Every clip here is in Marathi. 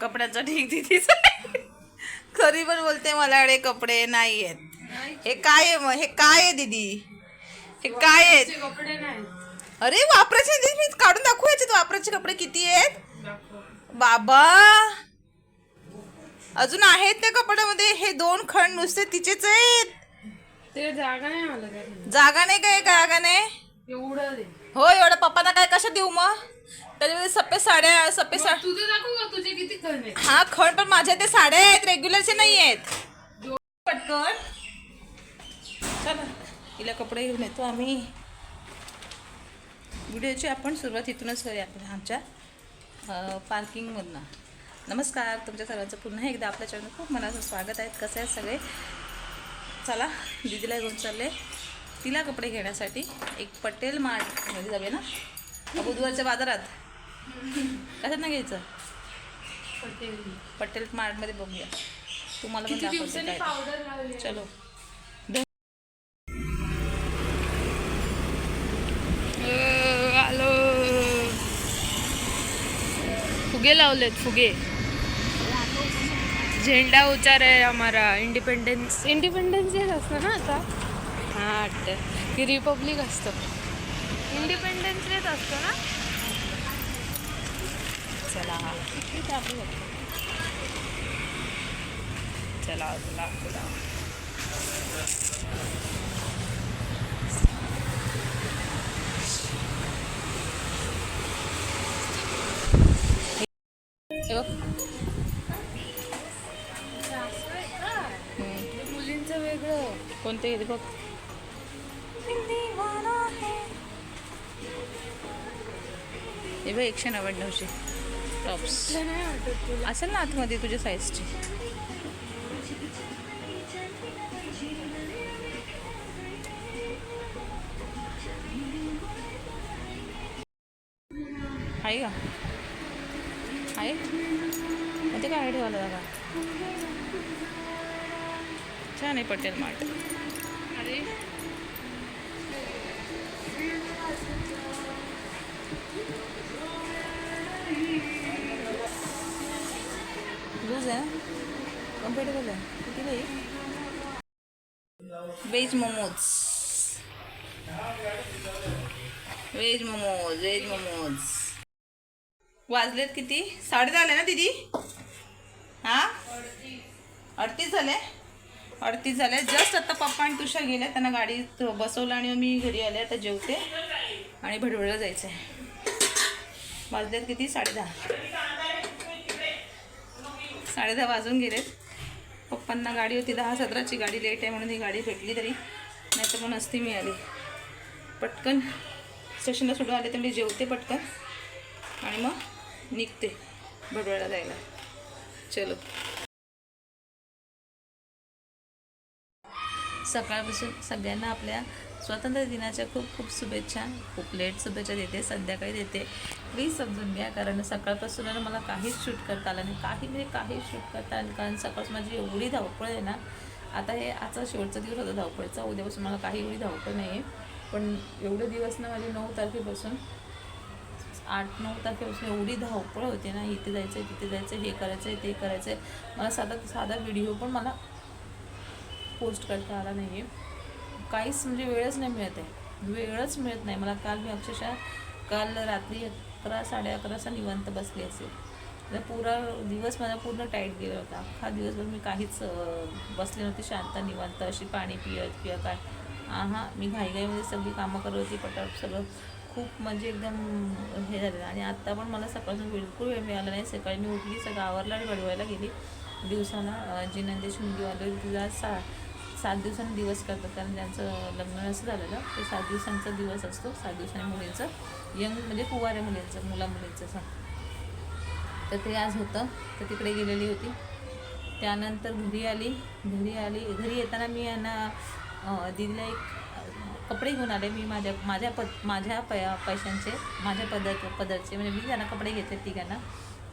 कपड्याचा ठीक दिदीचा खरी पण बोलते मला कपडे नाही आहेत. हे काय आहे मग हे काय आहे दीदी? हे काय आहेत कपडे नाही अरे वापरायचे दीदी मी काढून दाखवू याच्यात वापरायचे कपडे किती आहेत? बाबा! अजून आहेत त्या कपड्यामध्ये. हे दोन खंड नुसते तिचेच आहेत. ते जागा नाही मला जागा नाही काय? जागा नाही? एवढं हो एवढं पप्पांना काय कशा देऊ मग? त्याच्यामध्ये सप्पे साड्या सप्पे सा तुझे दाखवू का तुझे किती खण आहे हा खण पण माझ्या ते साड्या आहेत रेग्युलरचे नाही आहेत. पटकन. चला हिला कपडे घेऊन येतो आम्ही. व्हिडिओची आपण सुरुवात इथूनच करूया आपण आमच्या पार्किंगमधनं नमस्कार तुमच्या सर्वांचं पुन्हा एकदा आपल्या चॅनल खूप मनाचं स्वागत आहे. कसं आहे सगळे? चला दीदीला घेऊन चालले. तिला कपडे घेण्यासाठी एक पटेल मार्टमध्ये जाऊया ना? बुधवारच्या बाजारात. कशात ना घ्यायचं? पटेल. पटेल मार्टमध्ये बघूया. तुम्हाला पण दाखवते चलो. आलो. फुगे लावलेत फुगे. झेंडा उचार आहे हमारा इंडिपेंडन्स इंडिपेंडन्स डे असतं ना आता? हा वाटतं की रिपब्लिक असतं. इंडिपेंडन्स डेच असतं ना? चला. चला चला चला. मुलींचं वेगळं. कोणते बघ. हे बघ एकशे नव्याण्णवशे टॉप्स असेल ना आतमध्ये तुझ्या साईजची आहे का आहे मग ते काय ठेवायला दादा? छान आहे पटेल मार्ट. अरे. कम्फर्टेबल झालं. किती नाही? Veg momos veg momos veg momos वाजलेत किती? साडे झाले ना दीदी? हां? अडतीस झाले. अडतीस झाले. जस्ट आता पप्पा आणि तुषा गेल्या त्यांना गाडीत बसवलं आणि मी घरी आले. आता जेवते. आणि भडवळला जायचं आहे वाजलेत किती? साडे दहा साडे दहा वाजून गेलेत. पप्पांना गाडी होती दहा सतराची गाडी लेट आहे म्हणून ही गाडी भेटली तरी. नाही तर मग असती मिळाली. पटकन स्टेशनला सुटून आले तर मी जेवते पटकन. आणि मग निघते भडवळला जायला. चलो. सकाळपासून सगळ्यांना आपल्या स्वातंत्र्य दिनाच्या खूप खूप शुभेच्छा. खूप लेट शुभेच्छा देते संध्याकाळी देते. प्लीज समजून घ्या कारण सकाळपासून मला काहीच शूट करता आलं नाही. काही म्हणजे काहीच शूट करता आलं कारण सकाळपासून माझी एवढी धावपळ आहे ना आता हे आजचा शेवटचा दिवस होता धावपळचा. उद्यापासून मला काही एवढी धावपळ नाही आहे पण एवढे दिवस ना माझी नऊ तारखेपासून आठ नऊ तारखेपासून एवढी धावपळ होते ना. इथे जायचं आहे तिथे जायचं आहे हे करायचं आहे ते करायचं आहे मला साधा साधा व्हिडिओ पण मला पोस्ट करता आला नाही आहे काहीच म्हणजे वेळच नाही मिळत आहे. वेळच मिळत नाही. मला काल मी अक्षरशः काल रात्री अकरा साडे अकराचा निवांत बसली असेल. तर पुरा दिवस माझा पूर्ण टाईट गेला होता. अख्खा दिवसभर मी काहीच बसली बसले नव्हते. शांत निवांत अशी पाणी पियत पिय काय. हां मी घाईघाईमध्ये सगळी कामं करत होती. पटापट सगळं खूप म्हणजे एकदम हे झालेलं. आणि आत्ता पण मला सकाळपासून बिलकुल वेळ मिळाला नाही. सकाळी मी उठली सगळं आवरला आणि गेली. दिवसाला जी नंदेश मुलगी आली तिला सा सात दिवसांनी दिवस करतात कारण त्यांचं लग्न असं झालेलं ते सात दिवसांचा दिवस असतो सात दिवसांनी मुलींचं यंग म्हणजे कुवाऱ्या मुलींचं मुला मुलींचं असं. तर ते आज होतं तर तिकडे गेलेली होती. त्यानंतर घरी आली घरी आली घरी येताना मी यांना दिदीला एक कपडे घेऊन आले. मी माझ्या माझ्या पद माझ्या पै पैशांचे माझ्या पदर पदरचे म्हणजे मी त्यांना कपडे घेतले तिघांना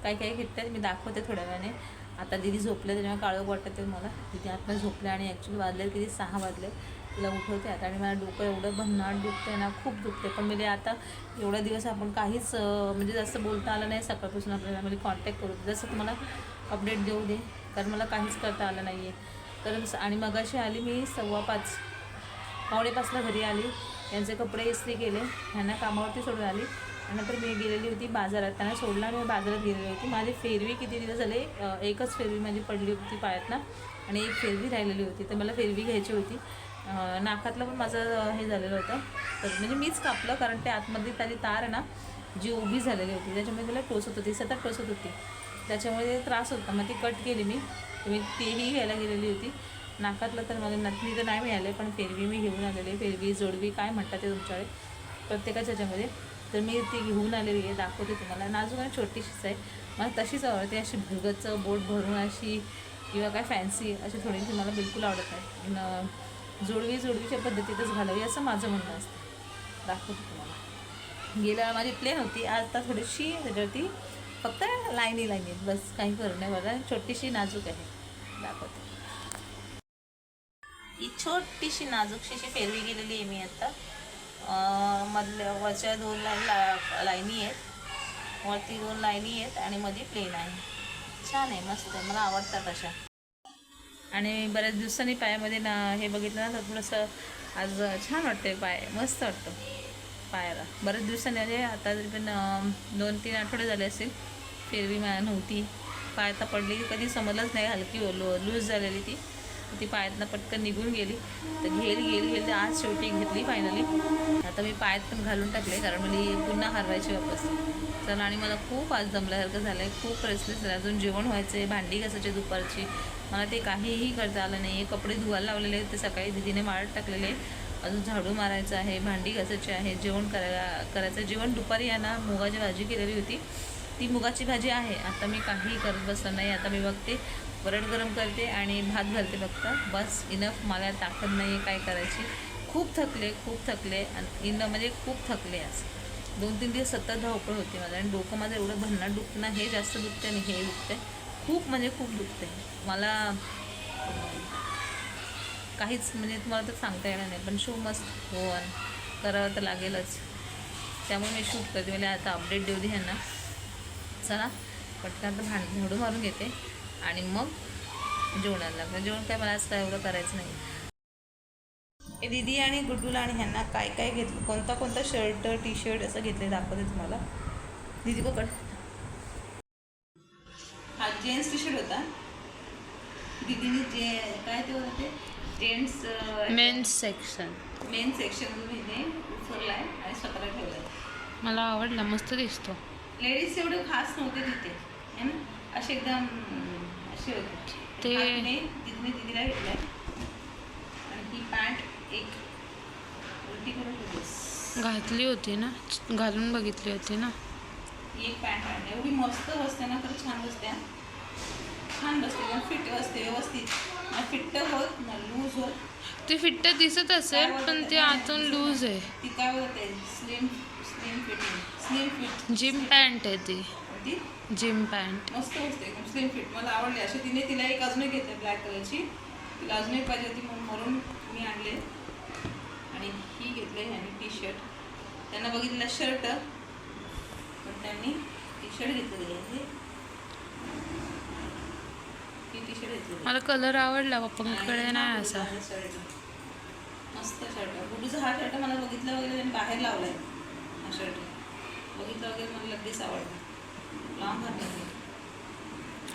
काही काही घेतले मी दाखवते थोड्या वेळाने. आता दिदी झोपले त्याच्यामुळे काळं वाटत आहे मला दिदी आत्ता झोपले आणि ॲक्च्युली वाजले किती? सहा वाजले. तिला उठवते आता आणि मला डोकं एवढं भन्नाट दुखते ना खूप दुखते पण म्हणजे आता एवढ्या दिवस आपण काहीच म्हणजे जास्त बोलता आलं नाही सकाळपासून आपल्याला म्हणजे कॉन्टॅक्ट करू. जसं तुम्हाला अपडेट देऊ दे कारण मला काहीच करता आलं नाही आहे तर स- आणि मगाशी आली मी सव्वा पाच पावणे घरी आली. यांचे कपडे इस्त्री केले ह्यांना कामावरती सोडून आली. नंतर मी गेलेली होती बाजारात. त्यांना सोडला आणि मी बाजारात गेलेली होती. माझी फेरवी किती दिवस झाले एकच फेरवी माझी पडली होती पायातनं आणि एक फेरवी राहिलेली होती. तर मला फेरवी घ्यायची होती. नाकातलं पण माझं हे झालेलं होतं. तर म्हणजे मीच कापलं कारण ते आतमध्ये त्याची तार आहे ना जी उभी झालेली होती. त्याच्यामुळे तिला टोचत होती सतत टोचत होती त्याच्यामुळे त्रास होता. मग ती कट केली मी. मी तेही घ्यायला गेलेली होती. नाकातलं तर मला नथनी तर नाही मिळाले पण फेरवी मी घेऊन आलेली. फेरवी जोडवी काय म्हणतात ते तुमच्याकडे? प्रत्येकाच्या ह्याच्यामध्ये. तर मी ती घेऊन आलेली आहे दाखवते तुम्हाला. नाजूक आणि छोटीशीच आहे. मला तशीच आवडते अशी भुरगतचं बोट भरून अशी किंवा काय फॅन्सी अशी थोडीशी मला बिलकुल आवडत नाही. न जोडवी जोडवीच्या पद्धतीतच घालावी असं माझं म्हणणं असतं. दाखवते तुम्हाला. गेल्या माझी प्लेन होती आता थोडीशी त्याच्यावरती फक्त लाईनी लाईनी बस काही करू नाही बघा. छोटीशी नाजूक आहे. दाखवते. ही छोटीशी नाजूकशी फेरवी गेलेली आहे मी आता. मधल्या वरच्या दोन लाईन ला लाईनी आहेत. वरती दोन लाईनी आहेत आणि मध्ये प्लेन आहे. छान आहे मस्त आहे. मला आवडतात अशा. आणि बऱ्याच दिवसांनी पायामध्ये ना हे बघितलं ना तर थोडंसं आज छान वाटते पाय. मस्त वाटतं पायाला. बऱ्याच दिवसांनी म्हणजे आता तरी पण दोन तीन आठवडे झाले असेल. फिरवी मा नव्हती. पाय आता पडली. कधी समजलंच नाही. हलकी लूज झालेली ती. ती पायातनं पटकन निघून गेली. तर घेल घेल घेल तर आज शेवटी घेतली फायनली आता मी पायात पण घालून टाकले कारण मला पुन्हा हरवायची वापस. चला आणि मला खूप आज दमल्यासारखं झालं आहे खूप रेसलेस झालं अजून जेवण व्हायचं आहे भांडी घासायची दुपारची. मला ते काहीही करता आलं नाही. कपडे धुवायला लावलेले आहेत ते सकाळी दिदीने माळत टाकलेले अजून झाडू मारायचं आहे भांडी घासायची आहे जेवण करायला करायचं जेवण दुपारी आहे ना मुगाची भाजी केलेली होती. ती मुगाची भाजी आहे. आता मी काही करत बसलं नाही. आता मी बघते वरण गरम करते आणि भात घालते फक्त. बस इनफ मला ताकद नाही आहे काय करायची. खूप थकले खूप थकले. आणि इन म्हणजे खूप थकले आज. दोन तीन दिवस सतत धावपळ होती माझं. आणि डोकं माझं एवढं भन्नाट दुखतं ना हे जास्त दुखते आणि हे दुखते खूप म्हणजे खूप दुखते मला काहीच म्हणजे तुम्हाला तर सांगता येणार नाही. पण शो मस्त. हो करावं तर लागेलच. त्यामुळे मी शूट करते. मला आता अपडेट देऊ दे ह्यांना चला. पटकन भांड झाडू मारून घेते. आणि मग जेवणाला लागलं जेवण काय मला आज काय एवढं करायचं नाही. दीदी आणि गुड्डूला आणि ह्यांना काय काय घेतलं? कोणता कोणता शर्ट टी शर्ट असं घेतले दाखवते तुम्हाला. दीदी पकड. हा जेंट्स टी शर्ट होता. दीदीने जे काय ते होतं? जेंट्स मेन्स सेक्शन मेन इथे उचलला आहे आणि स्वतःला ठेवलं आहे मला आवडला. मस्त दिसतो. लेडीज एवढे खास नव्हते तिथे है ना? असे एकदम असे होते. ते- तिने दिदीला घेतलाय. आणि ही पॅन्ट एक उलटी करून ठेवलीस घातली होती ना? घालून बघितली होती ना? एक पॅन्ट आणली एवढी मस्त बसते ना खरंच छान बसते. छान बसते एकदम फिट बसते व्यवस्थित. ना फिट्ट होत ना लूज होत. ती फिट्ट दिसत असेल पण ती आतून लूज आहे. ती काय बोलते slim slim fitting slim fit gym pant आहे ती. ती? जिम पॅन्ट मस्त बसते एकदम स्लिम फिट मला आवडली. अशी तिने तिला एक अजून एक घेतली ब्लॅक कलरची तिला अजून एक पाहिजे होती म्हणून म्हणून मी आणले. आणि ही घेतली ह्यानी टी शर्ट त्यांना बघितलं शर्ट पण त्यांनी टी शर्ट घेतलेली आहे ही टी शर्ट घेतलेली मला कलर आवडला पप्पांकडे आणि नाही असा. शर्ट मस्त शर्ट गुडूचा हा शर्ट मला बघितलं वगैरे त्यांनी बाहेर लावलाय. हा शर्ट बघितलं वगैरे मला लगेच आवडला. लांब हात नाही.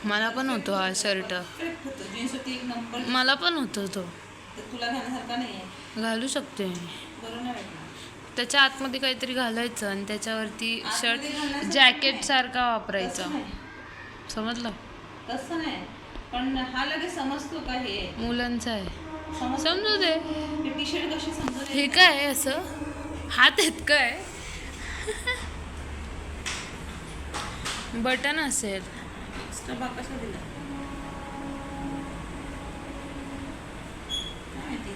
मला पण होतो हा शर्ट. जीन्स होती एक नंबर मला पण होतो तो. तुला घालण्यासारखा नाही आहे घालू शकते. मी बरोबर नाही वाटणार त्याच्या आतमध्ये काहीतरी घालायचं आणि त्याच्यावरती शर्ट जॅकेट. सारखा वापरायचा. समजलं? तसं नाही. पण हा लगेच समजतो का हे? मुलांचं आहे. समजू दे. हे समजू दे हे काय आहे असं? हात आहेत काय? बटन असेल. एक्स्ट्रा कसा दिला? काय माहिती?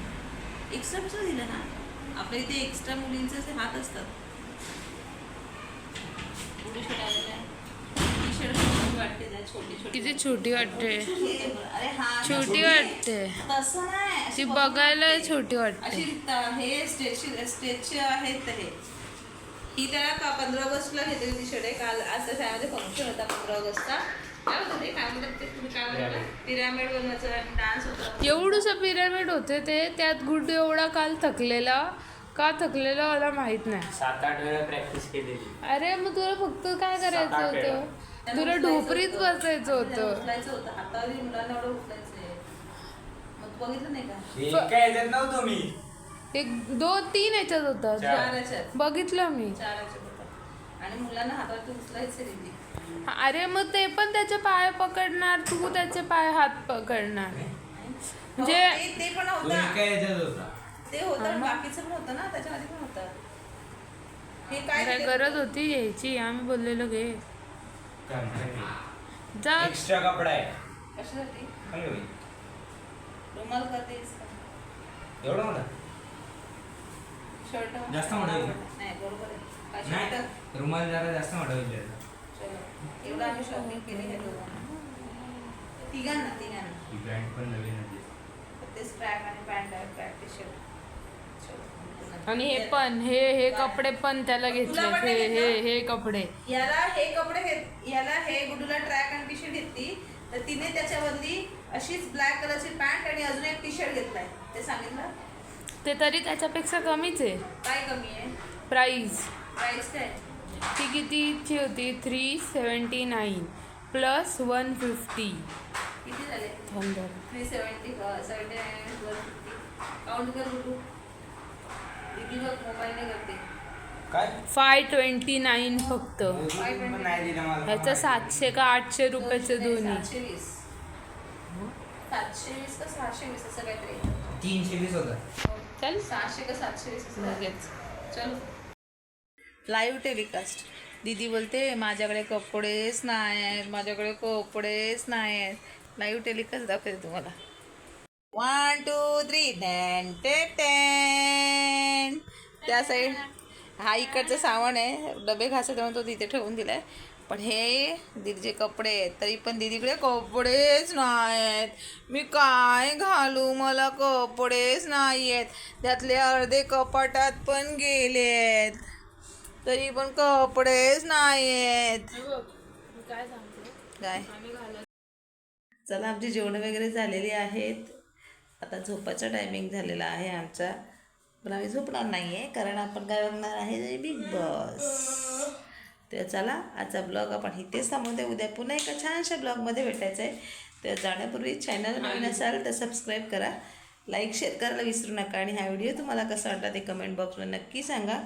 एक्स्ट्रा कसं दिलं ना? आपल्या इथे एक्स्ट्रा मुलींचे असे हात असतात. किती छोटी वाटते? अरे हा छोटी. वाटते. ती अशी बघायला छोटी वाटते. हे स्टेच स्टेच आहेत हे ही त्याला का पंधरा ऑगस्टला घेतली शर्ट आहे काल आज त्या शाळेमध्ये फंक्शन होता पंधरा ऑगस्टचा. काय होतं ते? काय म्हणतात ते? तुम्ही काय म्हणता? पिरामिड बनवायचा डान्स होता. एवढूसा पिरामिड होते ते त्यात गुड्डू एवढा काल थकलेला. का थकलेला मला माहीत नाही. सात आठ वेळा प्रॅक्टिस केलेली. अरे मग तुला फक्त काय करायचं सात-आठ होतं तुला ढोपरीत बसायचं होतं. उचलायचं होतं. हातावरील मुलांना एवढं उचलायचंय मग तू बघितलं नाही का? हे काय याच्यात नव्हतो मी. एक दोन तीन याच्यात होता चार. याच्यात बघितलं मी. चार होतं आणि मुलांना हातावरती उचलायचं दिदी अरे मग ते पण त्याचे पाय पकडणार तू त्याचे पाय हात पकडणार. म्हणजे ते- ते पण होतं. याच्यात होता? ते होतं बाकीचं पण होतं ना त्याच्यामध्ये पण होतं. हे काय काय ते- गरज होती? यायची आम्ही बोललेलो घे जा. एक्स्ट्रा कपडा आहे. कशासाठी. रुमाल करतेस एवढा मोठा शर्ट जास्त मोठा का? नाही बरोबर आहे. काय शर्ट? नाही रुमाल जरा जास्त मोठा होईल त्याचा. चलो. एवढं आम्ही शॉपिंग केली हे दोघांना तिघांना तिघांना. ही पॅन्ट पण नवीन आहे ते स्ट्रॅक आणि पॅन्ट आहे पॅन्ट टी शर्ट आणि हे पण हे हे कपडे पण त्याला घेतले तुला पण हे नाही हे घेतलं? हे कपडे. याला हे कपडे घेत याला हे गुडूला ट्रॅक आणि टी शर्ट घेतली. तर तिने त्याच्याबदली अशीच ब्लॅक कलरची पॅन्ट आणि अजून एक टी शर्ट घेतलाय. ते सांगितलं? ते तरी त्याच्यापेक्षा कमीच आहे. काय कमी आहे? प्राईस प्राइस काय? ती कितीची होती? Three seventy nine plus one fifty किती झाले? Thunder three seventy seventy nine one fifty count कर गुडू दीदी बघ मोबाईलने करते. काय? फाय ट्वेंटी नाईन फक्त पण नाही दिलं मला. ह्याचं सातशे का आठशे रुपयाचे नाही, दोन्ही? सातशे वीस. सातशे वीस का सहाशे वीस असं काहीतरी. तीनशे वीस होता. चल सहाशे का सातशे. लगेच. चल. लाईव्ह टेलिकास्ट दीदी बोलते माझ्याकडे कपडेच नाही आहेत माझ्याकडे कपडेच नाही आहेत लाईव्ह टेलिकास्ट दाखवते तुम्हाला. वन टू थ्री टेन टे टेन त्या साईड हा इकडचं सामान आहे. डबे घासायचं म्हणून तो तिथे ठेवून दिलाय. पण हे दीदीचे कपडे आहेत तरी पण दीदीकडे कपडेच नाही आहेत मी काय घालू? मला कपडेच नाही आहेत त्यातले अर्धे कपाटात पण गेले आहेत तरी पण कपडेच नाही आहेत काय चला आमची जेवणं वगैरे झालेली आहेत. आता झोपाचा टायमिंग झालेला आहे आमचा. पण आम्ही झोपणार नाही आहे कारण आपण काय बघणार आहे? बिग बॉस तर चला आजचा ब्लॉग आपण इथेच थांबवते उद्या पुन्हा एका छानशा ब्लॉगमध्ये भेटायचं आहे. तर जाण्यापूर्वी चॅनल नवीन असाल तर सबस्क्राईब करा. लाईक शेअर करायला विसरू नका. आणि हा व्हिडिओ तुम्हाला कसा वाटला ते कमेंट बॉक्समध्ये नक्की सांगा.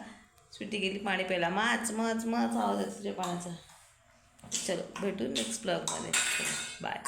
सुट्टी गेली पाणी प्यायला. माच मच मच आवाज तुझ्या पाण्याचा. चलो भेटू नेक्स्ट ब्लॉगमध्ये बाय